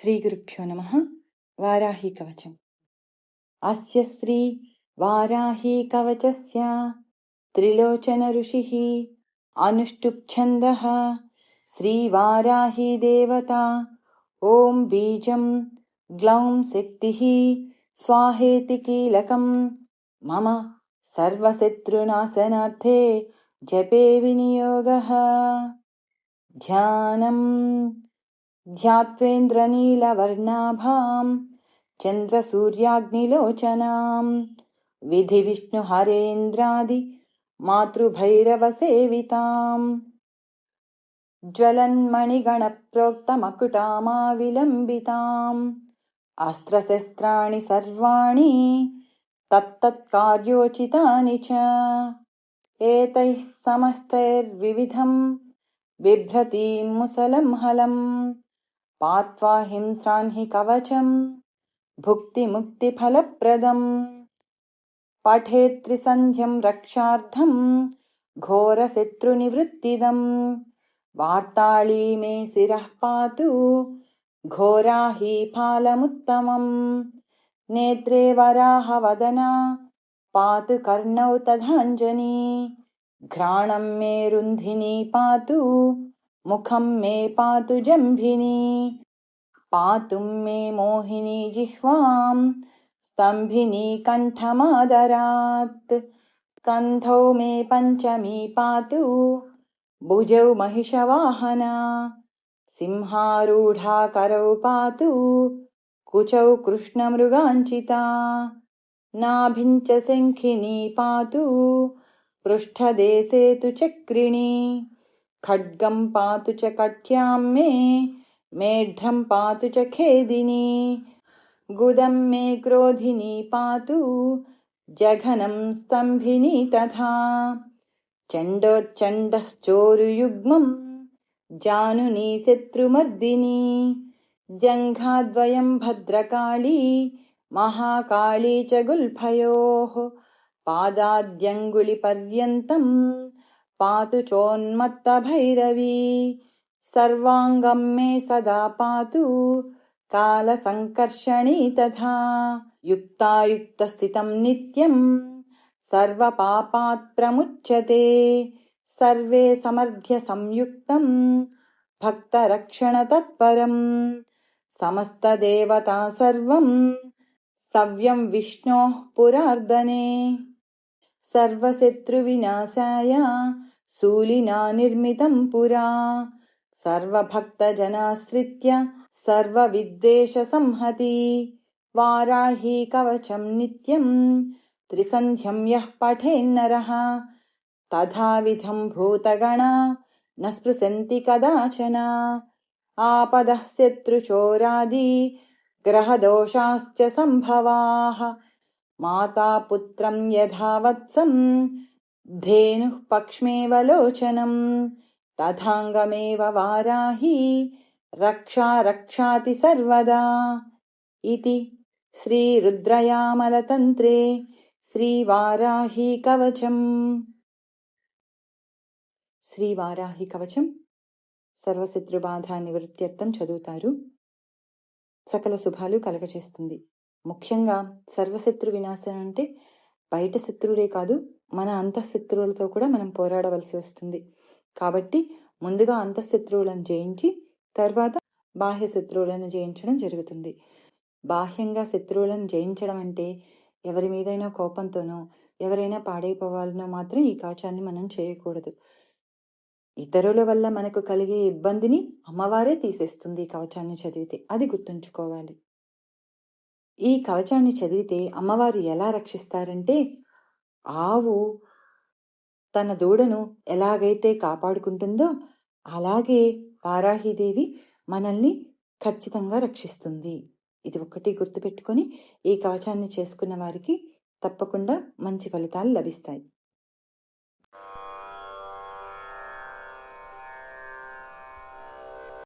श्रीगुरुभ्यो नमः। वाराहीकवचम्। अस्य श्री वाराहीकवचस्य त्रिलोचनऋषिः अनुष्टुप्छन्दः श्रीवाराहीदेवता। ॐ बीजम् ग्लौं शक्तिः स्वाहेति कीलकम् मम सर्वशत्रुनाशनार्थे जपे विनियोगः। ध्यानम् ध्यात्वेन्द्रनीलवर्णाभाम् चन्द्रसूर्याग्निलोचनाम्। विधिविष्णुहरेन्द्रादि मातृभैरवसेविताम्। ज्वलन्मणिगणप्रोक्तमकुटामाविलम्बिताम्। अस्त्रशस्त्राणि सर्वाणि तत्तत्कार्योचितानि च। एतैः समस्तैर्विविधम् बिभ्रतीम् मुसलम् हलम् पात्वा हिंसान्हि कवचम् भुक्तिमुक्तिफलप्रदम्। पठेत्त्रिसन्ध्यम् रक्षार्थम् घोरशत्रुनिवृत्तिदम्। वार्ताळी मे शिरः पातु घोराही फालमुत्तमम्। नेत्रे वराहवदना पातु कर्णौ तथाञ्जनी। घ्राणम् मे रुन्धिनी पातु मुखं मे पातु जम्भिनी पातुं मे मोहिनी जिह्वाम् स्तम्भिनी कण्ठमादरात् कन्धौ मे पञ्चमी पातु भुजौ महिषवाहना सिंहारूढा करौ पातु कुचौ कृष्णमृगाञ्चिता नाभिञ्च शङ्खिनी पातु पृष्ठदेशे तु चक्रिणी खड्गम् पातु च कट्याम् मे मेढ्रम् पातु च खेदिनी। गुदम् मे क्रोधिनी पातु जघनम् स्तम्भिनी तथा। चण्डोच्चण्डश्चोरुयुग्मम् जानुनी शत्रुमर्दिनी। जङ्घाद्वयम् भद्रकाली महाकाली च गुल्फयोः। पादाद्यङ्गुलिपर्यन्तम् पातु चोन्मत्तभैरवी सर्वाङ्गम् मे सदा पातु कालसङ्कर्षणी तथा। युक्तायुक्तस्थितम् नित्यम् सर्वपापात् प्रमुच्यते। सर्वे समर्थ्य संयुक्तम् भक्तरक्षणतत्परम् समस्तदेवता सर्वम् सव्यम् विष्णोः पुरार्दने सर्वशत्रुविनाशाय शूलिना निर्मितम् पुरा। सर्वभक्तजनाश्रित्य सर्वविद्वेषसंहति। वाराही कवचम् नित्यम् त्रिसन्ध्यम् यः पठेन्नरः तथाविधम् भूतगणा न स्पृशन्ति कदाचन। आपदः शत्रुचोरादि ग्रहदोषाश्च सम्भवाः మాతాపుత్రం యథావత్సం ధేను పక్ష్మేవలోచనం తథాంగమేవ వారాహి రక్షా రక్షాతి సర్వదా. ఇది శ్రీ రుద్రయామలతంత్రే శ్రీవారాహి కవచం. శ్రీవారాహి కవచం సర్వశత్రుబాధ నివృత్త్యర్థం చదువుతారు. సకల శుభాలు కలగచేస్తుంది ముఖ్యంగా సర్వశత్రు వినాశనం అంటే బయట శత్రువులే కాదు మన అంతఃశత్రువులతో కూడా మనం పోరాడవలసి వస్తుంది. కాబట్టి ముందుగా అంతఃశత్రువులను జయించి తర్వాత బాహ్య శత్రువులను జయించడం జరుగుతుంది. బాహ్యంగా శత్రువులను జయించడం అంటే ఎవరి మీదైనా కోపంతోనో ఎవరైనా పాడైపోవాలనో మాత్రం ఈ కవచాన్ని మనం చేయకూడదు. ఇతరుల వల్ల మనకు కలిగే ఇబ్బందిని అమ్మవారే తీసేస్తుంది ఈ కవచాన్ని చదివితే. అది గుర్తుంచుకోవాలి. ఈ కవచాన్ని చదివితే అమ్మవారు ఎలా రక్షిస్తారంటే ఆవు తన దూడను ఎలాగైతే కాపాడుకుంటుందో అలాగే వారాహిదేవి మనల్ని ఖచ్చితంగా రక్షిస్తుంది. ఇది ఒక్కటి గుర్తుపెట్టుకొని ఈ కవచాన్ని చేసుకున్న వారికి తప్పకుండా మంచి ఫలితాలు లభిస్తాయి.